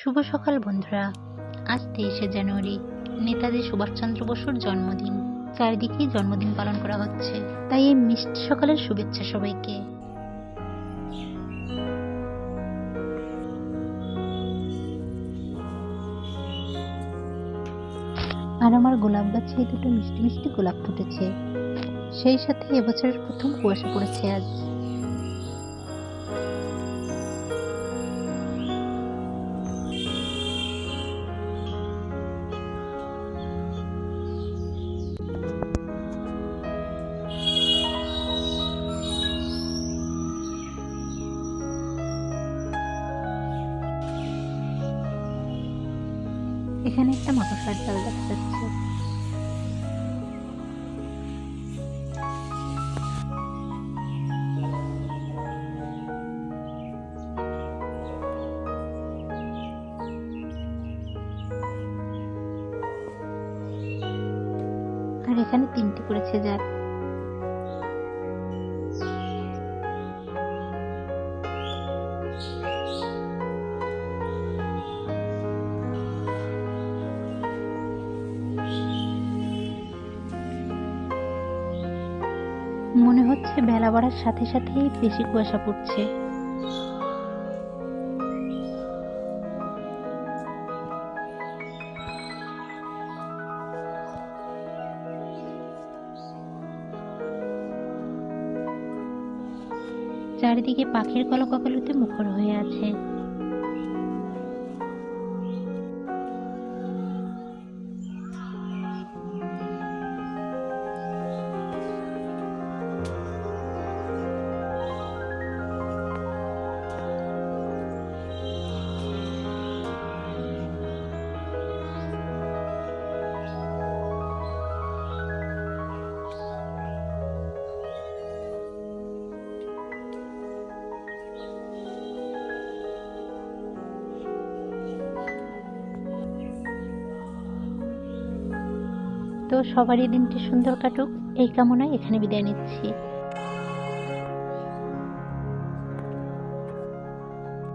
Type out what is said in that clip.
শুভ সকাল বন্ধুরা। আজ তেইশে জানুয়ারি নেতাজি সুভাষচন্দ্র বসুর জন্মদিন। চারিদিকেই জন্মদিন পালন করা হচ্ছে। তাই এই মিষ্টি সকালের শুভেচ্ছা সবাইকে। আর আমার গোলাপ গাছে দুটো মিষ্টি মিষ্টি গোলাপ ফুটেছে। সেই সাথে এবছরের প্রথম কুয়াশা পড়েছে আজ। এখানে একটা মাকড়সার জাল দেখা যাচ্ছে। আর এখানে তিনটি করেছে জাল মনে হচ্ছে বেলা বাড়ার সাথে সাথেই বেশি কুয়াশা পড়ছে। চারিদিকে পাখির কলকাকলিতে মুখর হয়ে আছে। তো সবারই দিনটি সুন্দর কাটুক। এই কামনায় এখানে বিদায় নিচ্ছি।